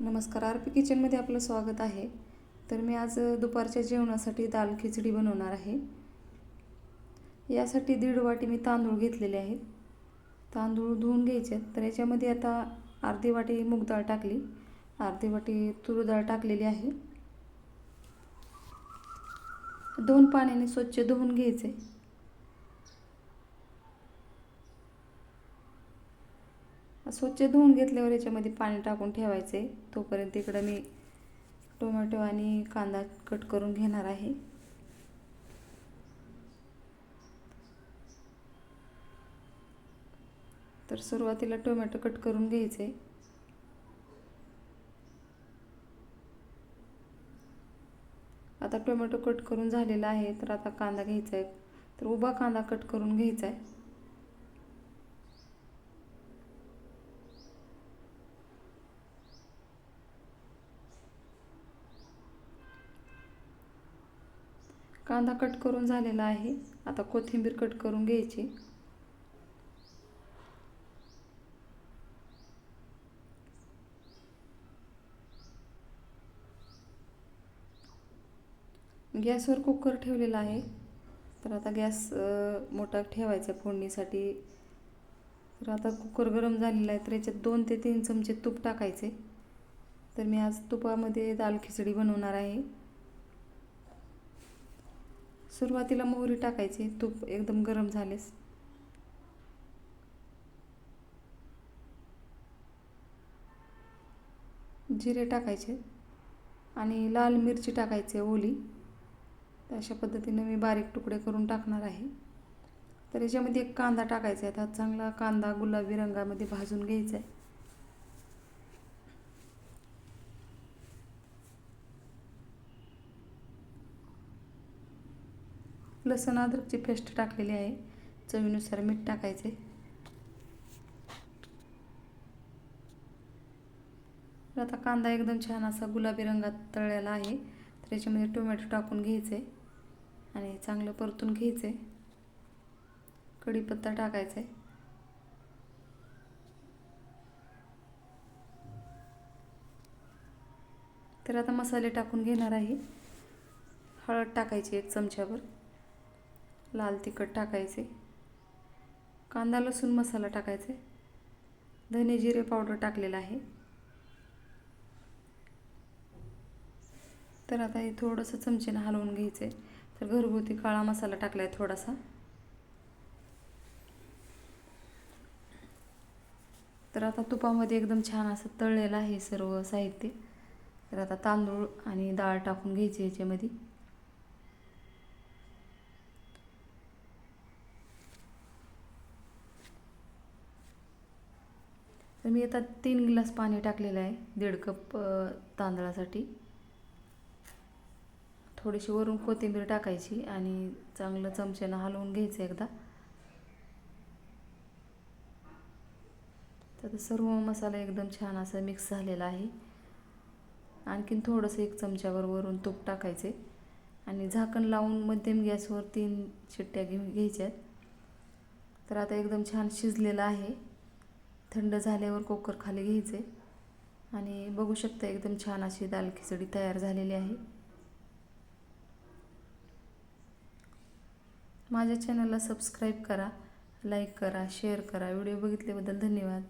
नमस्कार R P किचनमध्ये आपलं स्वागत आहे. तर मी आज दुपारच्या जेवणासाठी दाल खिचडी बनवणार आहे. यासाठी दीड वाटी मी तांदूळ घेतलेले आहेत. तांदूळ धुवून घ्यायचे आहेत. तर याच्यामध्ये आता अर्धी वाटी मूग डाळ टाकली. अर्धी वाटी तूर डाळ टाकलेली आहे. दोन पाण्याने स्वच्छ धुवून घ्यायचे. स्वच्छ धुवून घेतल्यावर याच्यामध्ये पाणी टाकून ठेवायचं. आहे तोपर्यंत इकडं मी टोमॅटो आणि कांदा कट करून घेणार आहे. तर सुरुवातीला टोमॅटो कट करून घ्यायचे. आता टोमॅटो कट करून झालेला आहे तर आता कांदा घ्यायचा आहे. तर उभा कांदा कट करून घ्यायचा आहे. कांदा कट करून झालेला आहे. आता कोथिंबीर कट करून घ्यायची. गॅसवर कुकर ठेवलेला आहे. तर आता गॅस मोठा ठेवायचा फोडणीसाठी. तर आता कुकर गरम झालेला आहे तर याच्यात दोन ते तीन चमचे तूप टाकायचे. तर मी आज तुपामध्ये दाल खिचडी बनवणार आहे. सुरुवातीला मोहरी टाकायची. तूप एकदम गरम झालेस. जिरे टाकायचे आणि लाल मिरची टाकायची ओली. अशा पद्धतीने मी बारीक तुकडे करून टाकणार आहे. तर याच्यामध्ये एक कांदा टाकायचा आहे. त्यात चांगला कांदा गुलाबी रंगामध्ये भाजून घ्यायचा आहे. लसण अद्रकची पेस्ट टाकलेली आहे. चवीनुसार मीठ टाकायचे. आता कांदा एकदम छान असा गुलाबी रंगात तळलेला आहे. तर याच्यामध्ये टोमॅटो टाकून घ्यायचे आणि चांगलं परतून घ्यायचे. कढीपत्ता टाकायचा. आहे तर आता मसाले टाकून घेणार आहे. हळद टाकायची एक चमच्यावर. लाल तिखट टाकायचे. कांदा लसूण मसाला टाकायचे. धने जिरे पावडर टाकलेला आहे. तर आता हे थोडंसं चमचेनं हलवून घ्यायचं आहे तर घरगुती काळा मसाला टाकला आहे थोडासा. तर आता तुपामध्ये एकदम छान असं तळलेलं आहे सर्व साहित्य. तर आता तांदूळ आणि डाळ टाकून घ्यायची याच्यामध्ये. तर मी आता तीन ग्लास पाणी टाकलेलं आहे दीड कप तांदळासाठी. थोडीशी वरून कोथिंबीर टाकायची आणि चांगलं चमच्यानं हलवून घ्यायचं एकदा. तर सर्व मसाला एकदम छान असा मिक्स झालेला आहे. आणखीन थोडंसं एक चमच्यावर वरून तूप टाकायचे आणि झाकण लावून मध्यम गॅसवर तीन शिट्ट्या घेऊन घ्यायच्यात. तर आता एकदम छान शिजलेलं आहे. थंड झाल्यावर कुकर खाली घ्यायचे. आणि बघू शकता एकदम छान अशी दाल खिचडी तयार झालेली आहे. माझ्या चॅनलला सबस्क्राईब करा लाईक करा शेअर करा. व्हिडिओ बघितल्याबद्दल धन्यवाद.